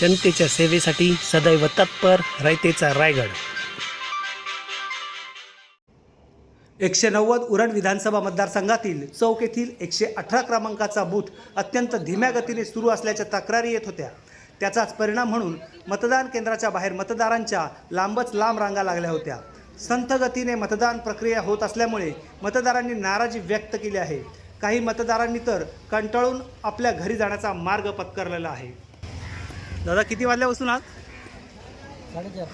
जनतेच्या सेवेसाठी सदैव तत्पर रयतेचा रायगड. एकशे नव्वद उरण विधानसभा मतदारसंघातील चौक येथील एकशे अठरा क्रमांकाचा बूथ अत्यंत धीम्या गतीने सुरू असल्याच्या तक्रारी येत होत्या. त्याचाच परिणाम म्हणून मतदान केंद्राच्या बाहेर मतदारांच्या लांबच लांब रांगा लागल्या होत्या. संथ गतीने मतदान प्रक्रिया होत असल्यामुळे मतदारांनी नाराजी व्यक्त केली आहे. काही मतदारांनी तर कंटाळून आपल्या घरी जाण्याचा मार्ग पत्करलेला आहे. दादा किती वाजल्यापासून आहात साडेचार.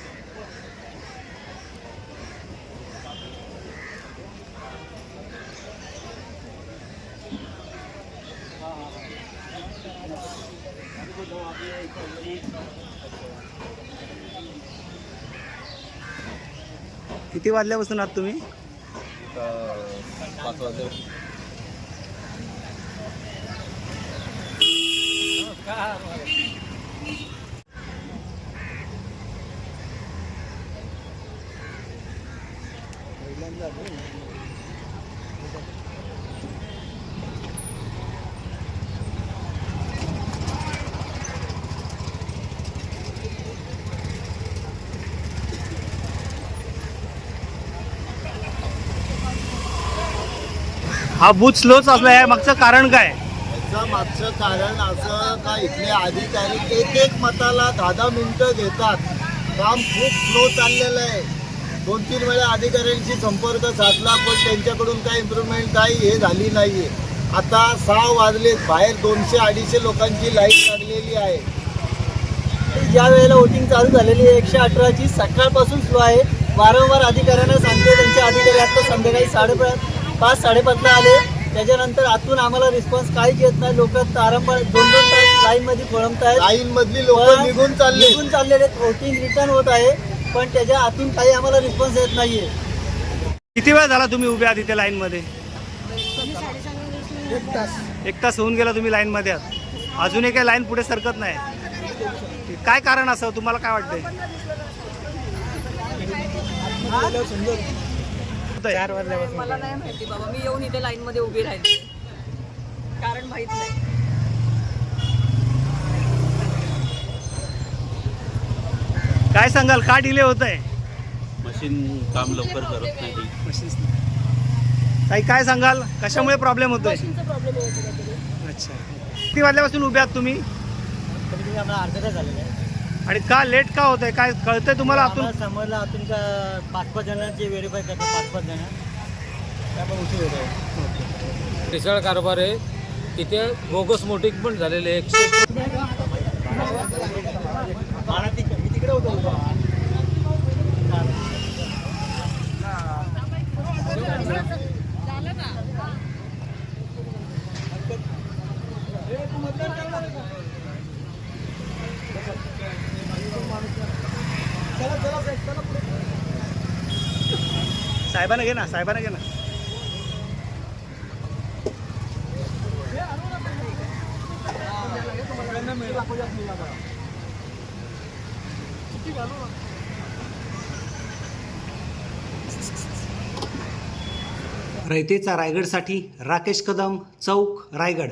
किती वाजल्यापासून आहात तुम्ही? पाच वाजले. हा बूथ स्लोच असला आहे. मागचं कारण काय? याचं मागचं कारण असं का इथले अधिकारी एक एक मताला दहा दहा मिनिटं घेतात काम खूप स्लो चाललेलं आहे. दोन तीन वेळा अधिकाऱ्यांशी संपर्क साधला पण त्यांच्याकडून काही इम्प्रूव्हमेंट काही हे झाली नाही आहे आता सहा वाजलेत बाहेर दोनशे अडीचशे लोकांची लाइट लागलेली आहे. ज्या वेळेला वोटिंग चालू झालेली आहे एकशे अठराची सकाळपासून सुरू आहे. वारंवार अधिकाऱ्यांना सांगते त्यांचे अधिकारी आता संध्याकाळी साडेपाच पाच साडेपाचला आले. त्याच्यानंतर आतून आम्हाला रिस्पॉन्स काहीच येत नाही. लोक तारंबळ दोन दोन तास लाईनमध्ये खोळंबत आहेत लाईन मधली लोक निघून चालले निघून चाललेले वोटिंग रिटर्न होत आहे. पण त्याच्या आतून काही आम्हाला रिस्पॉन्स येत नाहीये. किती वेळ झाला तुम्ही उभे आहात इथे लाईनमध्ये एक तास. एक तास होऊन गेला तुम्ही लाईनमध्ये आहात. अजूनही काही लाईन पुढे सरकत नाही. काय कारण असं? तुम्हाला काय वाटतंय? चार वाजल्यापासून मला नाही माहिती बाबा. मी येऊन इथे लाईन मध्ये उभी राहिली. कारण माहीत नाही. काय सांगाल? का डिले होत आहे मशीन काम लवकर करत नाही ताई काय सांगाल? कशामुळे प्रॉब्लेम होतोय? अच्छा. किती वाजल्यापासून उभे आहात तुम्ही? आम्हाला अर्धा तास झालेला आहे. आणि का लेट का होत आहे काय कळतंय तुम्हाला आतून? आम्हाला समजलं आतून का पाच पाच जणांचे व्हेरीफाय करतात पाच पाच जण. त्यामुळे उशीर होत आहे. कारभार आहे. तिथे बोगस मोटिंग पण झालेले आहे. साहेबांना घे ना साहेबांना घे ना. रयतेचा रायगडसाठी राकेश कदम चौक रायगड.